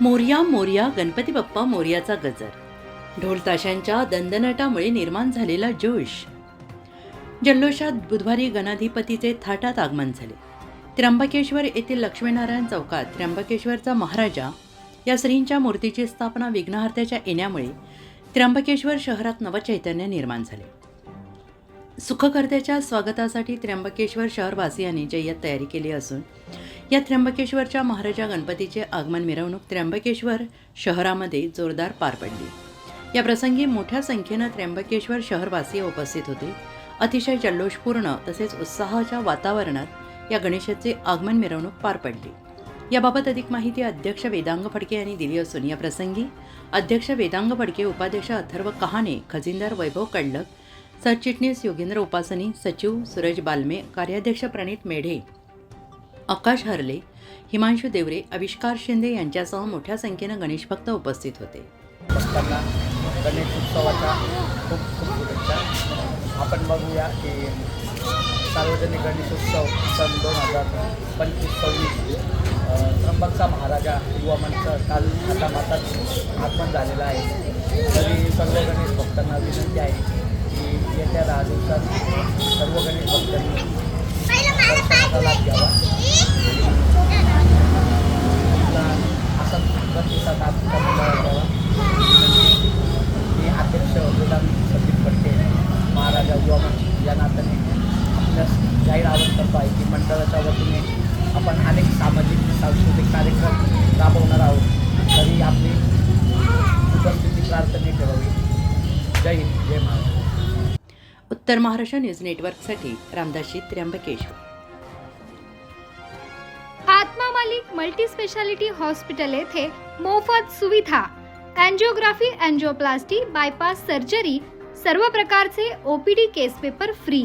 मोर्या मोर्या गणपती बाप्पा मोर्याचा गजर. ढोल ताशांच्या दंदनाटामुळे निर्माण झालेला जोश. जल्लोषात बुधवारी गणाधिपतीचे थाटात आगमन झाले. त्र्यंबकेश्वर येथील लक्ष्मीनारायण चौकात त्र्यंबकेश्वरचा महाराजा या श्रींच्या मूर्तीची स्थापना विघ्नहर्त्याच्या येण्यामुळे त्र्यंबकेश्वर शहरात नवचैतन्य निर्माण झाले. सुखकर्त्याच्या स्वागतासाठी त्र्यंबकेश्वर शहरवासियांनी जय्यत तयारी केली असून या त्र्यंबकेश्वरच्या महाराजा गणपतीचे आगमन मिरवणूक त्र्यंबकेश्वर शहरामध्ये जोरदार पार पडली. या प्रसंगी मोठ्या संख्येनं त्र्यंबकेश्वर शहरवासीय उपस्थित होते. अतिशय जल्लोषपूर्ण तसेच उत्साहाच्या वातावरणात या गणेशाचे आगमन मिरवणूक पार पडली. याबाबत अधिक माहिती अध्यक्ष वेदांग फडके यांनी दिली असून या प्रसंगी अध्यक्ष वेदांग फडके उपाध्यक्ष अथर्व कहाणे खजिनदार वैभव कडलक सरचिटणीस योगेंद्र उपासनी सचिव सूरज बालमे कार्याध्यक्ष प्रणित मेढे आकाश हरले हिमांशू देवरे आविष्कार शिंदे यांच्यासह मोठ्या संख्येनं गणेश भक्त उपस्थित होते. भक्तांना गणेश उत्सवाच्या खूप खूप शुभेच्छा. आपण बघूया की सार्वजनिक गणेश उत्सव सन दोन हजार पंचवीस सव्वीस त्र्यंबकचा महाराजा युवा मंच काल आता माताच आगमन झालेला आहे. तरी सर्व गणेश भक्तांना विनंती आहे की येत्या दहा दिवसात सर्व गणेश भक्तांनी लाभ घ्यावा आपण अनेक सामाजिक सांस्कृतिक कार्यक्रम राबवणार आहोत. तरी आपली उपस्थिती प्रार्थने ठेवावी जय हिंद जय महाराष्ट्र. उत्तर महाराष्ट्र न्यूज नेटवर्कसाठी Ramdasi Trimbakeshwar. Atma Malik multi speciality hospital येथे मोफत सुविधा. अँजिओग्राफी अँजिओप्लास्टी बायपास सर्जरी सर्व प्रकारचे OPD case paper free.